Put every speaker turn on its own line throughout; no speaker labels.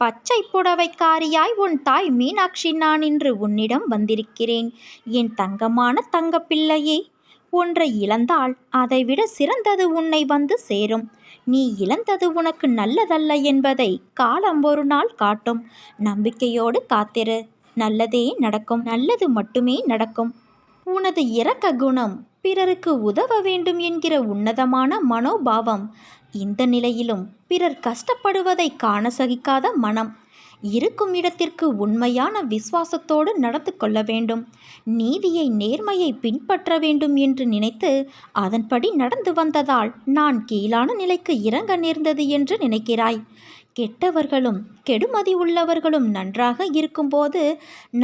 பச்சை புடவைக்காரியாய் உன் தாய் மீனாட்சி நான் இன்று உன்னிடம் வந்திருக்கிறேன். என் தங்கமான தங்கப்பிள்ளையே ஒன்றை இழந்தால் அதைவிட சிறந்தது உன்னை வந்து சேரும். நீ இழந்தது உனக்கு நல்லதல்ல என்பதை காலம் ஒரு நாள் காட்டும். நம்பிக்கையோடு காத்திரு. நல்லதே நடக்கும். நல்லது மட்டுமே நடக்கும். உனது இரக்க குணம் பிறருக்கு உதவ வேண்டும் என்கிற உன்னதமான மனோபாவம் இந்த நிலையிலும் பிறர் கஷ்டப்படுவதை காண சகிக்காத மனம். இருக்கும் இடத்திற்கு உண்மையான விசுவாசத்தோடு நடந்து கொள்ள வேண்டும். நீதியை நேர்மையை பின்பற்ற வேண்டும் என்று நினைத்து அதன்படி நடந்து வந்ததால் நான் கீழான நிலைக்கு இறங்க நேர்ந்தது என்று நினைக்கிறாய். கெட்டவர்களும் கெடுமதி உள்ளவர்களும் நன்றாக இருக்கும்போது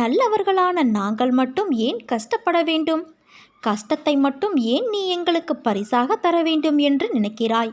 நல்லவர்களான நாங்கள் மட்டும் ஏன் கஷ்டப்பட வேண்டும்? கஷ்டத்தை மட்டும் ஏன் நீ எங்களுக்கு பரிசாக தர வேண்டும் என்று நினைக்கிறாய்?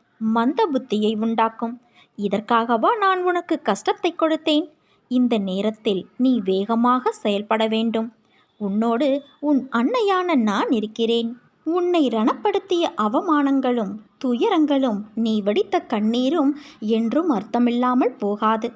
மந்த புத்தியை உண்டாக்கும். இதற்காகவா நான் உனக்கு கஷ்டத்தை கொடுத்தேன்? இந்த நேரத்தில் நீ வேகமாக செயல்பட வேண்டும். உன்னோடு உன் அன்னையான நான் இருக்கிறேன். உன்னை ரணப்படுத்திய அவமானங்களும் துயரங்களும் நீ வடித்த கண்ணீரும் என்றும் அர்த்தமில்லாமல் போகாது.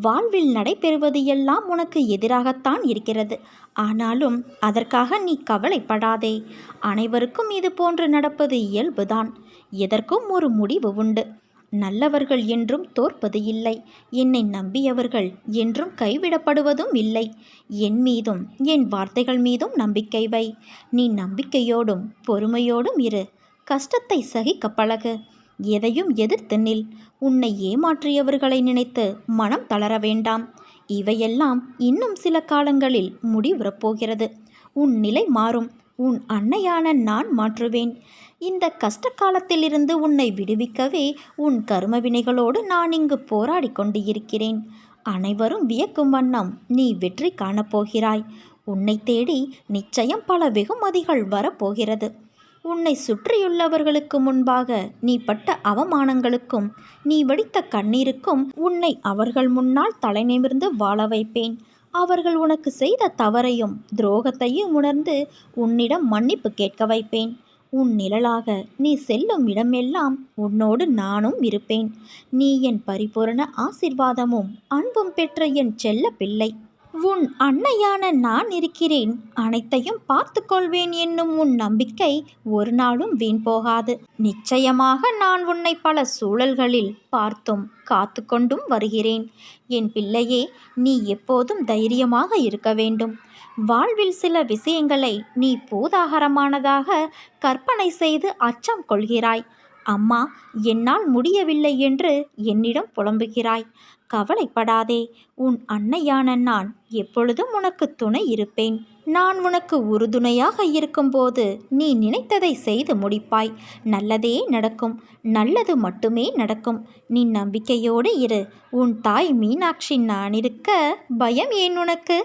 வாழ்வில் நடைபெறுவது எல்லாம் உனக்கு எதிராகத்தான் இருக்கிறது. ஆனாலும் அதற்காக நீ கவலைப்படாதே. அனைவருக்கும் இது போன்று நடப்பது இயல்புதான். எதற்கும் ஒரு முடிவு உண்டு. நல்லவர்கள் என்றும் தோற்பது இல்லை. என்னை நம்பியவர்கள் என்றும் கைவிடப்படுவதும் இல்லை. என் மீதும் என் வார்த்தைகள் மீதும் நம்பிக்கை வை. நீ நம்பிக்கையோடும் பொறுமையோடும் இரு. கஷ்டத்தை சகிக்க பழகு. எதையும் எதிர்த்து நில். உன்னை ஏமாற்றியவர்களை நினைத்து மனம் தளர வேண்டாம். இவையெல்லாம் இன்னும் சில காலங்களில் முடிவுறப் போகிறது. உன் நிலை மாறும். உன் அன்னையான நான் மாற்றுவேன். இந்த கஷ்ட காலத்திலிருந்து உன்னை விடுவிக்கவே உன் கர்மவினைகளோடு நான் இங்கு போராடி கொண்டு இருக்கிறேன் அனைவரும் வியக்கும் வண்ணம் நீ வெற்றி காணப்போகிறாய் உன்னை தேடி நிச்சயம் பல வெகுமதிகள் வரப்போகிறது. உன்னை சுற்றியுள்ளவர்களுக்கு முன்பாக நீ பட்ட அவமானங்களுக்கும் நீ வடித்த கண்ணீருக்கும் உன்னை அவர்கள் முன்னால் தலைநிமிர்ந்து வாழ வைப்பேன். அவர்கள் உனக்கு செய்த தவறையும் துரோகத்தையும் உணர்ந்து உன்னிடம் மன்னிப்பு கேட்க வைப்பேன். உன் நிழலாக நீ செல்லும் இடமெல்லாம் உன்னோடு நானும் இருப்பேன். நீ என் பரிபூரண ஆசிர்வாதமும் அன்பும் பெற்ற என் செல்ல பிள்ளை. உன் அன்னையான நான் இருக்கிறேன். அனைத்தையும் பார்த்து கொள்வேன் என்னும் உன் நம்பிக்கை ஒரு நாளும் வீண் போகாது. நிச்சயமாக நான் உன்னை பல சூழல்களில் பார்த்தும் காத்து கொண்டும் வருகிறேன். என் பிள்ளையே நீ எப்போதும் தைரியமாக இருக்க வேண்டும். வாழ்வில் சில விஷயங்களை நீ பூதாகரமானதாக கற்பனை செய்து அச்சம் கொள்கிறாய். அம்மா என்னால் முடியவில்லை என்று என்னிடம் புலம்புகிறாய். கவலைப்படாதே உன் அன்னையான நான் எப்பொழுதும் உனக்கு துணை இருப்பேன். நான் உனக்கு உறுதுணையாக இருக்கும்போது நீ நினைத்ததை செய்து முடிப்பாய். நல்லதே நடக்கும் நல்லது மட்டுமே நடக்கும். நீ நம்பிக்கையோடு இரு. உன் தாய் மீனாட்சி நான் இருக்க பயம் ஏன் உனக்கு?